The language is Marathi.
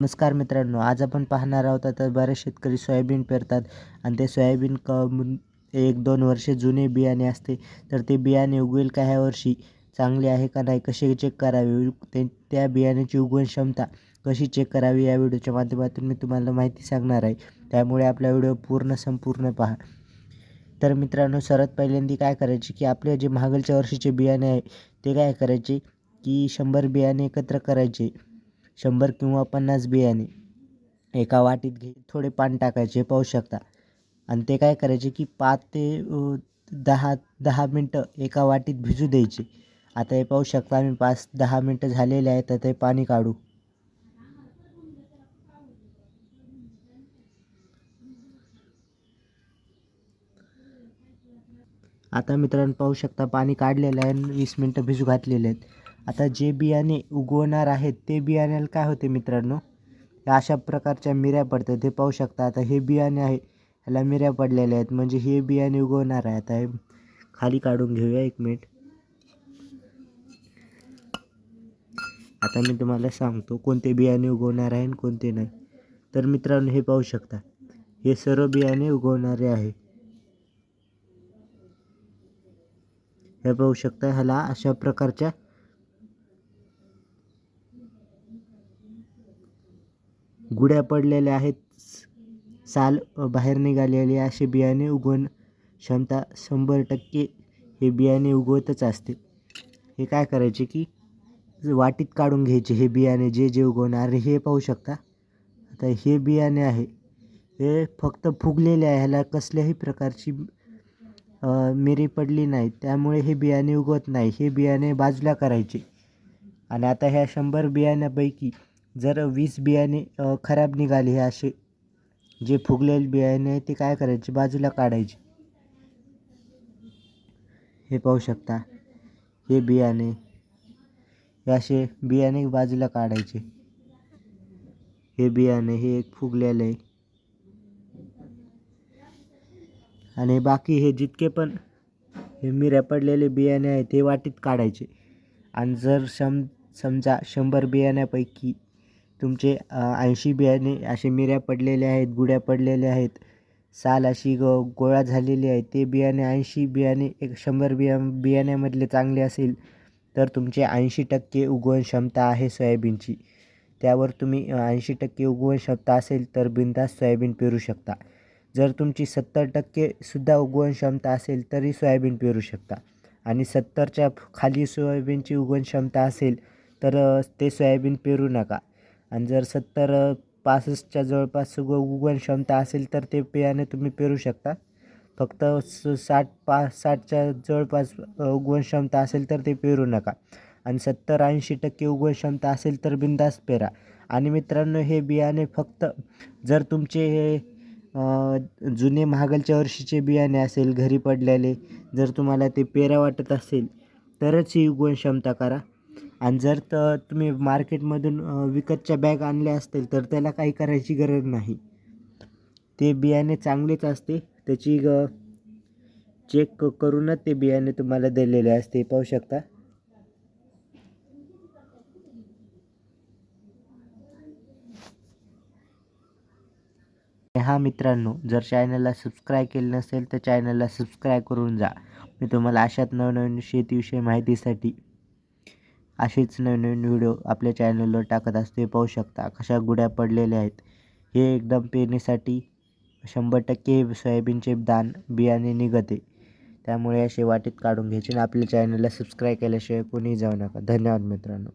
नमस्कार मित्रांनो आज आपण पाहणार आहोत आता बरेच शेतकरी सोयाबीन पेरतात आणि ते सोयाबीन क एक दोन वर्षे जुने बियाणे असते. तर ते बियाणे उगवेल का ह्या वर्षी? चांगले आहे का नाही? कसे चेक करावे? ते त्या बियाण्याची उगवण क्षमता कशी चेक करावी? या व्हिडिओच्या माध्यमातून मी तुम्हाला माहिती सांगणार आहे. त्यामुळे आपला व्हिडिओ पूर्ण संपूर्ण पहा. तर मित्रांनो सर्वात पहिल्यांदा काय करायचे की आपले जे मागलच्या वर्षीचे बियाणे आहे ते काय करायचे की शंभर बियाणे एकत्र करायचे. शंभर किंवा पन्नास बियाणे एका वाटीत घे थोडे पाणी टाकायचे पाहू शकता. आणि ते काय करायचे की पाच ते दहा दहा मिनटं एका वाटीत भिजू द्यायचे. आता हे पाहू शकता आम्ही पाच दहा मिनटं झालेले आहेत तर ते पाणी काढू. आता मित्रांनो पाहू शकता पाणी काढलेलं आहे आणि वीस मिनटं भिजू घातलेले आहेत. आता जे बियाणे उगवणार आहेत ते बियाण्याला काय होते मित्रांनो? या अशा प्रकारच्या मिऱ्या पडतात. ते पाहू शकता आता हे बियाणे आहे ह्याला मिऱ्या पडलेल्या आहेत. म्हणजे हे बियाणे उगवणार आहे. आता हे खाली काढून घेऊया एक मिनिट. आता मी तुम्हाला सांगतो कोणते बियाणे उगवणार आहे आणि कोणते नाही. तर मित्रांनो हे पाहू शकता हे सर्व बियाणे उगवणारे आहे. हे पाहू शकता ह्याला अशा प्रकारच्या गुड्या पडलेल्या आहेत. साल बाहेर निघालेली असे बियाणे उगवण क्षमता शंभर टक्के हे बियाणे उगवतच असते. हे काय करायचे की वाटीत काढून घ्यायचे हे बियाणे जे जे उगवणार हे पाहू शकता. आता हे बियाणे आहे हे फक्त फुगलेले आहे. ह्याला कसल्याही प्रकारची मिरी पडली नाही. त्यामुळे हे बियाणे उगवत नाही. हे बियाणे बाजूला करायचे. आणि आता ह्या शंभर बियाण्यापैकी जर वीस बियाणे खराब निघाले हे असे जे फुगलेले बियाणे आहे ते काय करायचे? बाजूला काढायचे. हे पाहू शकता हे बियाणे हे असे बियाणे बाजूला काढायचे. हे बियाणे हे एक फुगलेलं आहे. आणि बाकी हे जितके पण हे मिऱ्या पडलेले बियाणे आहे ते वाटीत काढायचे. आणि जर सम समजा शंभर बियाण्यापैकी तुमचे ऐंशी बियाणे असे मिऱ्या पडलेल्या आहेत गुड्या पडलेल्या आहेत साल अशी ग गोळा झालेली आहे ते बियाणे ऐंशी बियाणे एक शंभर बिया बियाण्यामधले चांगले असेल तर तुमचे ऐंशी टक्के उगवण क्षमता आहे सोयाबीनची. त्यावर तुम्ही ऐंशी टक्के उगवण क्षमता असेल तर बिनधास्त सोयाबीन पेरू शकता. जर तुमची सत्तर टक्केसुद्धा उगवण क्षमता असेल तरी सोयाबीन पेरू शकता. आणि सत्तरच्या खाली सोयाबीनची उगवण क्षमता असेल तर ते सोयाबीन पेरू नका. आणि जर सत्तर पासष्टच्या जवळपास उग उगवण क्षमता असेल तर ते बियाणे तुम्ही पेरू शकता. फक्त स साठ पा साठच्या जवळपास उगवण क्षमता असेल तर ते पेरू नका. आणि सत्तर ऐंशी टक्के उगवण क्षमता असेल तर बिनधास्त पेरा. आणि मित्रांनो हे बियाणे फक्त जर तुमचे हे जुने महागलच्या वर्षीचे बियाणे असेल घरी पडलेले जर तुम्हाला ते पेरा वाटत असेल तरच ही उगवण क्षमता करा. आणि जर तर तुम्ही मार्केटमधून विकतच्या बॅग आणल्या असतील तर त्याला काही करायची गरज नाही. ते बियाणे चांगलेच असते. त्याची ग चेक करूनच ते बियाणे तुम्हाला दिलेले असते. पाहू शकता. हा मित्रांनो जर चॅनलला सबस्क्राईब केलं नसेल तर चॅनलला सबस्क्राईब करून जा. मी तुम्हाला अशाच नवनवीन शेतीविषयी माहितीसाठी असेच नवनवीन व्हिडिओ आपल्या चॅनलवर टाकत असते पाहू शकता कशा गुड्या पडलेल्या आहेत. हे एकदम पेरणीसाठी शंभर टक्के सोयाबीनचे दान बियाणे निघते. त्यामुळे असे वाटेत काढून घ्यायचे आणि आपल्या चॅनलला सबस्क्राईब केल्याशिवाय कोणीही जाऊ नका. धन्यवाद मित्रांनो.